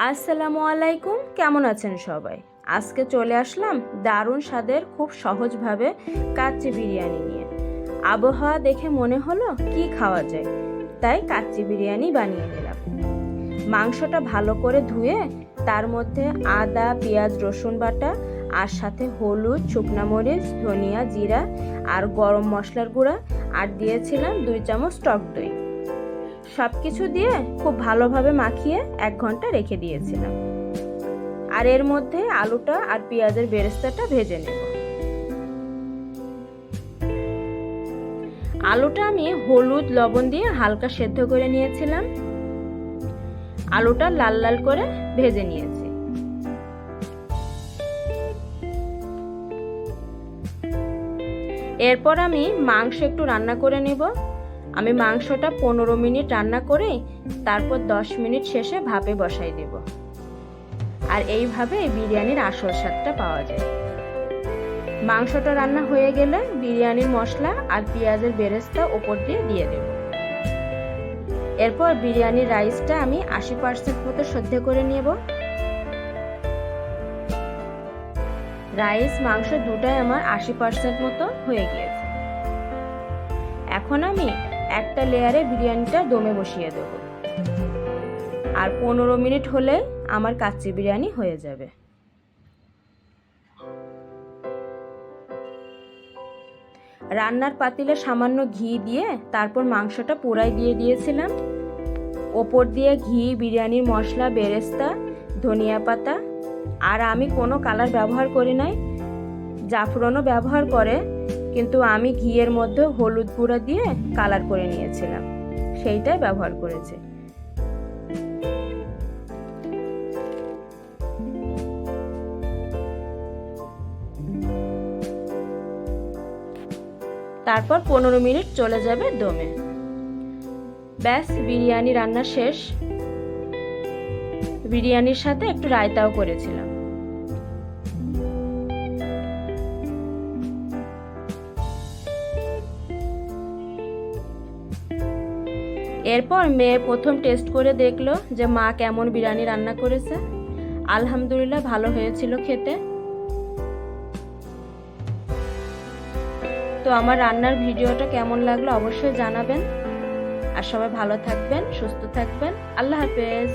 আসসালামু আলাইকুম, কেমন আছেন সবাই? আজকে চলে আসলাম দারুণ স্বাদের, খুব সহজভাবে কাচ্চি বিরিয়ানি নিয়ে। আবহাওয়া দেখে মনে হলো কি খাওয়া যায়, তাই কাচ্চি বিরিয়ানি বানিয়ে নিলাম। মাংসটা ভালো করে ধুয়ে তার মধ্যে আদা, পেঁয়াজ, রসুন বাটা আর সাথে হলুদ, শুকনা মরিচ, ধনিয়া জিরা আর গরম মশলার গুঁড়া আর দিয়েছিলাম দুই চামচ টক দই। সব কিছু দিয়ে খুব ভালোভাবে মাখিয়ে এক ঘণ্টা রেখে দিয়েছিলাম। আর এর মধ্যে আলুটা আর পেঁয়াজের বেরেস্তাটা ভেজে নেব। আলুটা আমি হলুদ, লবণ দিয়ে হালকা সেদ্ধ করে নিয়েছিলাম। আলুটা লাল লাল করে ভেজে নিয়েছি। এরপর আমি মাংস একটু রান্না করে নেব। আমি মাংসটা পনেরো মিনিট রান্না করে তারপর দশ মিনিট শেষে ভাপে বসাই দেব। আর এইভাবে বিরিয়ানির আসল স্বাদটা পাওয়া যায়। মাংসটা রান্না হয়ে গেলে বিরিয়ানির মশলা আর পেঁয়াজের বেরেস্তা ওপর দিয়ে দিয়ে দেব। এরপর বিরিয়ানির রাইসটা আমি আশি পার্সেন্ট মতো সদ্য করে নেব। রাইস, মাংস দুটাই আমার আশি পার্সেন্ট মতো হয়ে গিয়েছে। এখন আমি একটা লেয়ারে বিরিয়ানিটা দমে বসিয়ে দেব। আর পনেরো মিনিট হলে আমার কাচ্চি বিরিয়ানি হয়ে যাবে। রান্নার পাতিলে সামান্য ঘি দিয়ে তারপর মাংসটা পোড়াই দিয়ে দিয়েছিলাম। ওপর দিয়ে ঘি বিরিয়ানির মশলা, বেরেস্তা, ধনিয়া পাতা, আর আমি কোনো কালার ব্যবহার করি নাই। জাফরনও ব্যবহার করে। কিন্তু আমি ঘিয়ের মধ্যে হলুদ গুঁড়া দিয়ে কালার করে নিয়েছিলাম। সেইটাই ব্যবহার করেছে। তারপর পনেরো মিনিট চলে যাবে দমে। ব্যাস, বিরিয়ানি রান্না শেষ। বিরিয়ানির সাথে একটু রায়তাও করেছিলাম। এরপর মেয়ে প্রথম টেস্ট করে দেখল যে মা কেমন বিরিয়ানি রান্না করেছে। আলহামদুলিল্লাহ ভালো হয়েছিল খেতে। তো আমার রান্নার ভিডিওটা কেমন লাগল অবশ্যই জানাবেন। আর সবাই ভালো থাকবেন, সুস্থ থাকবেন। আল্লাহ হাফেজ।